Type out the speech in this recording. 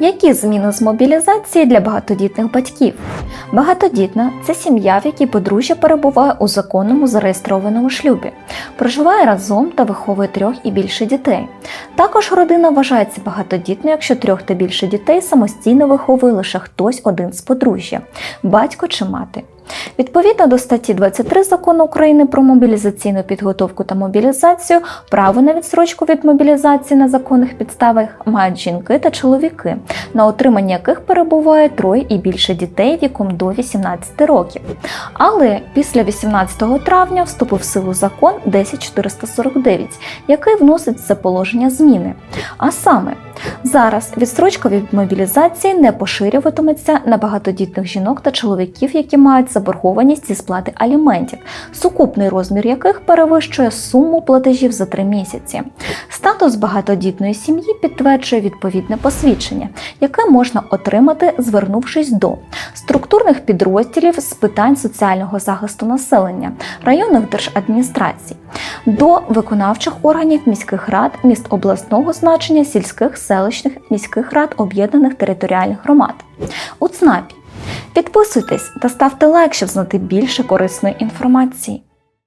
Які зміни з мобілізації для багатодітних батьків? Багатодітна це сім'я, в якій подружжя перебуває у законному зареєстрованому шлюбі, проживає разом та виховує трьох і більше дітей. Також родина вважається багатодітною, якщо трьох та більше дітей самостійно виховує лише хтось один з подружжя батько чи мати. Відповідно до статті 23 закону України про мобілізаційну підготовку та мобілізацію, право на відсрочку від мобілізації на законних підставах мають жінки та чоловіки, на отримання яких перебуває троє і більше дітей віком до 18 років. Але після 18 травня вступив в силу закон 10449, який вносить в це положення зміни. А саме, зараз відстрочка від мобілізації не поширюватиметься на багатодітних жінок та чоловіків, які мають заборгованість зі сплати аліментів, сукупний розмір яких перевищує суму платежів за три місяці. Статус багатодітної сім'ї підтверджує відповідне посвідчення, яке можна отримати, звернувшись до структурних підрозділів з питань соціального захисту населення, районних держадміністрацій, до виконавчих органів міських рад, міст обласного значення, сільських, селищних, міських рад об'єднаних територіальних громад. У ЦНАПі Підписуйтесь та ставте лайк, щоб знати більше корисної інформації.